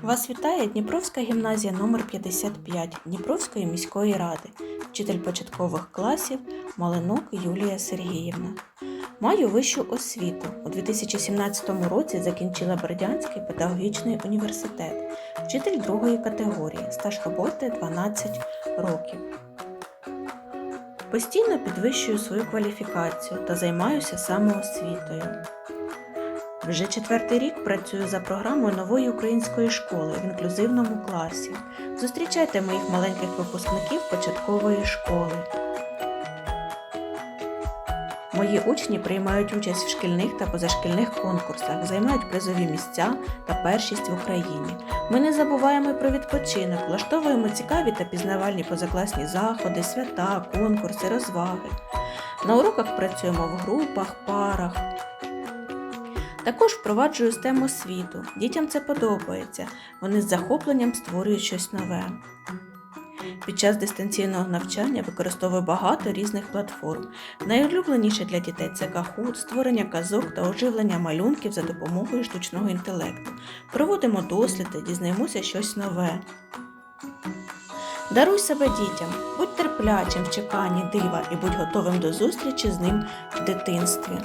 Вас вітає Дніпровська гімназія номер 55 Дніпровської міської ради, вчитель початкових класів Малинок Юлія Сергіївна. Маю вищу освіту. У 2017 році закінчила Бердянський педагогічний університет, вчитель другої категорії, стаж роботи 12 років. Постійно підвищую свою кваліфікацію та займаюся самоосвітою. Вже четвертий рік працюю за програмою нової української школи в інклюзивному класі. Зустрічайте моїх маленьких випускників початкової школи. Мої учні приймають участь в шкільних та позашкільних конкурсах, займають призові місця та першість в Україні. Ми не забуваємо про відпочинок, влаштовуємо цікаві та пізнавальні позакласні заходи, свята, конкурси, розваги. На уроках працюємо в групах, парах. Також впроваджую STEM освіту. Дітям це подобається. Вони з захопленням створюють щось нове. Під час дистанційного навчання використовую багато різних платформ. Найулюбленіше для дітей це Kahoot, створення казок та оживлення малюнків за допомогою штучного інтелекту. Проводимо досліди, дізнаємося щось нове. Даруй себе дітям, будь терплячим в чеканні дива і будь готовим до зустрічі з ним в дитинстві.